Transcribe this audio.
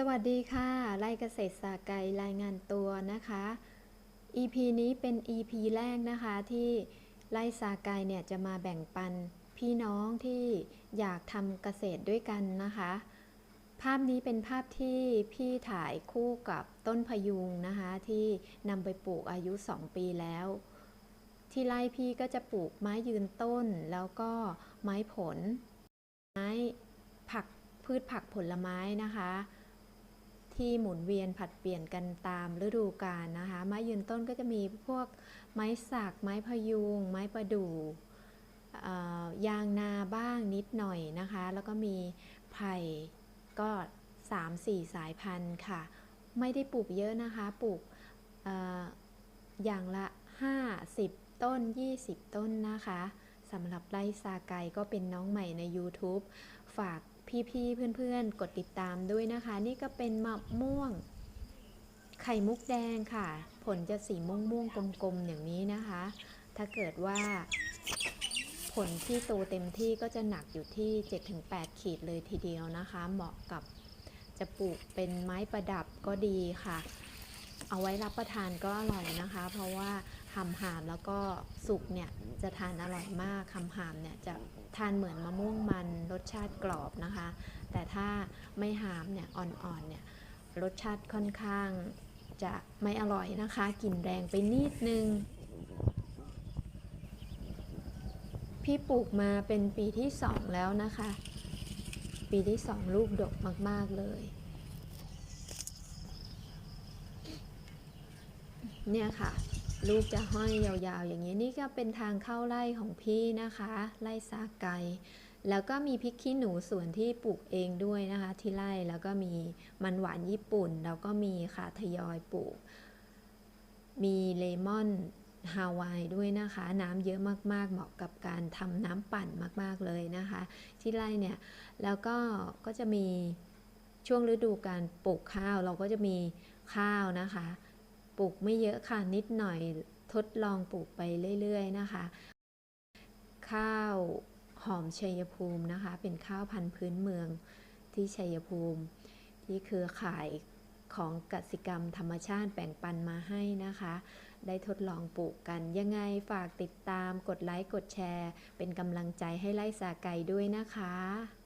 สวัสดีค่ะไล่เกษตรศาสตร์ไกลรายงานตัวนะคะ EP นี้เป็น EP แรกนะคะที่ไล่สาไกลเนี่ยจะมาแบ่งปันพี่น้องที่อยากทำเกษตรด้วยกันนะคะ ภาพนี้เป็นภาพที่พี่ถ่ายคู่กับต้นพยุงนะคะ ที่นำไปปลูกอายุ 2 ปีแล้ว ที่ไร่พี่ก็จะปลูกไม้ยืนต้นแล้วก็ไม้ผล ไม้ผักพืชผักผลไม้นะคะ ที่หมุนเวียนผัดเปลี่ยนกันตามฤดูกาลนะคะ ไม้ยืนต้นก็จะมีพวกไม้สัก ไม้พยุง ไม้ประดู่ยางนาบ้างนิดหน่อยนะคะ แล้วก็มีไผ่ก็ 3-4 สายพันธุ์ค่ะ ไม่ได้ปลูกเยอะนะคะ ปลูกอออย่างละ 50 ต้น 20 ต้นนะคะสำหรับไร่ซาไกก็เป็นน้องใหม่ใน YouTube ฝาก พี่ๆเพื่อนๆ กดติดตามด้วยนะคะ นี่ก็เป็นมะม่วง ไข่มุกแดงค่ะ ผลจะสีม่วงม่วงๆกลมๆอย่างนี้นะคะ ถ้าเกิดว่า ผลที่โตเต็มที่ก็จะหนักอยู่ที่ 7-8 ขีดเลยทีเดียวนะคะ เหมาะกับจะปลูกเป็นไม้ประดับก็ดีค่ะ เอาไว้รับประทานก็อร่อยนะคะ เพราะว่า หำหามแล้วก็สุกเนี่ยจะทานอร่อยมากหำหามเนี่ยจะทานเหมือนมะม่วงมันรสชาติกรอบนะคะ แต่ถ้าไม่หามเนี่ยอ่อนๆเนี่ยรสชาติค่อนข้างจะไม่อร่อยนะคะกลิ่นแรงไปนิดนึง พี่ปลูกมาเป็นปีที่สองแล้วนะคะ ปีที่สองลูกดกมาก ๆ เลยเนี่ยค่ะ ลูกจะห้อยยาวๆ อย่างนี้นี่ก็เป็นทางเข้าไร่ของพี่นะคะ ไร่ซาไก่แล้วก็มีพริกขี้หนูส่วนที่ปลูกเองด้วยนะคะ ที่ไร่แล้วก็มีมันหวานญี่ปุ่น แล้วก็มีค่ะทยอยปลูก มีเลมอนฮาวายด้วยนะคะ น้ำเยอะมากๆ เหมาะกับการทำน้ำปั่นมากๆเลยนะคะ ที่ไร่เนี่ยแล้วก็ก็จะมีช่วงฤดูการปลูกข้าว เราก็จะมีข้าวนะคะ ปลูกไม่เยอะค่ะนิดหน่อยทดลองปลูกไปเรื่อย ๆ นะคะ ข้าวหอมชัยภูมินะคะ เป็นข้าวพันธุ์พื้นเมืองที่ชัยภูมิ ที่เครือข่ายของกสิกรรมธรรมชาติแบ่งปันมาให้นะคะ ได้ทดลองปลูกกันยังไงฝากติดตามกดไลค์กดแชร์ เป็นกำลังใจให้ไล่สาไก่ด้วยนะคะ